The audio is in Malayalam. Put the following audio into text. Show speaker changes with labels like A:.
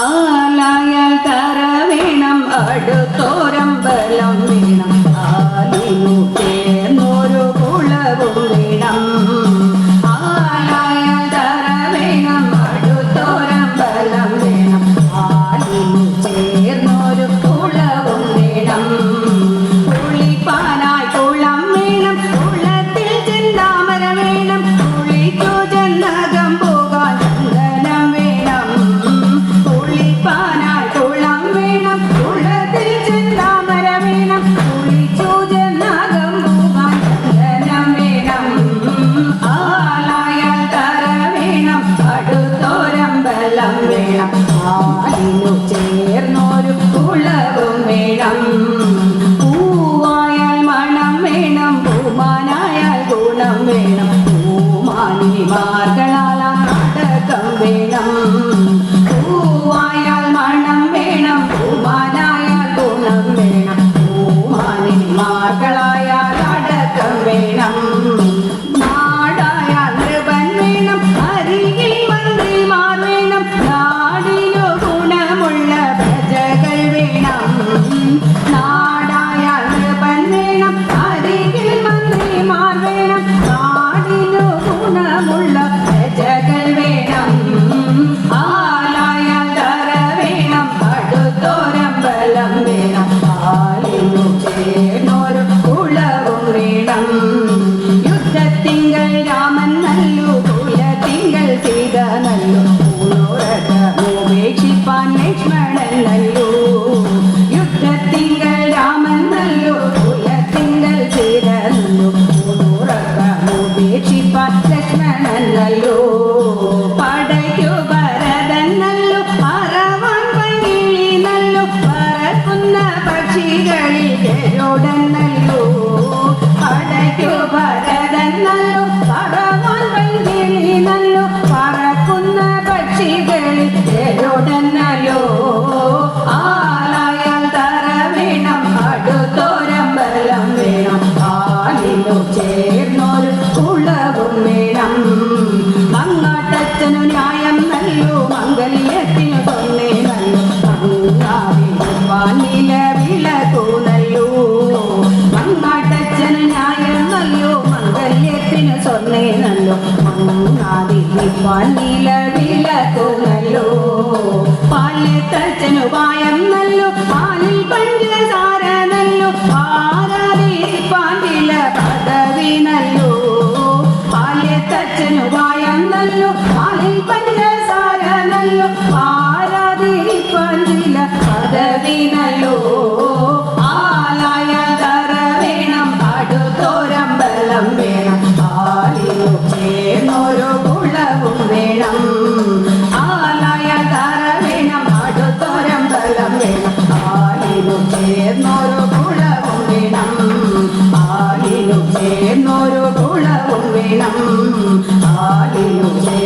A: ആലായാൽ തര വേണം അടുത്തോരമ്പല เวลาพอดีลูกเจ Lola. പക്ഷികളിൽ ജലോടൻ നൽകൂ പടയ്ക്കു ഭരതൻ നൽകൂ മണ്ണില വിളക്കുമല്ലോ പാലിൽ തച്ചനുപായം നല്ലോ. പാലിൽ പഞ്ചസാര നല്ലോ. പാലില പദവി നല്ലോ. പാലിൽ തച്ചനുപായം നല്ലോ. പാലിൽ പഞ്ചസാര നല്ലോ. ஆயினும்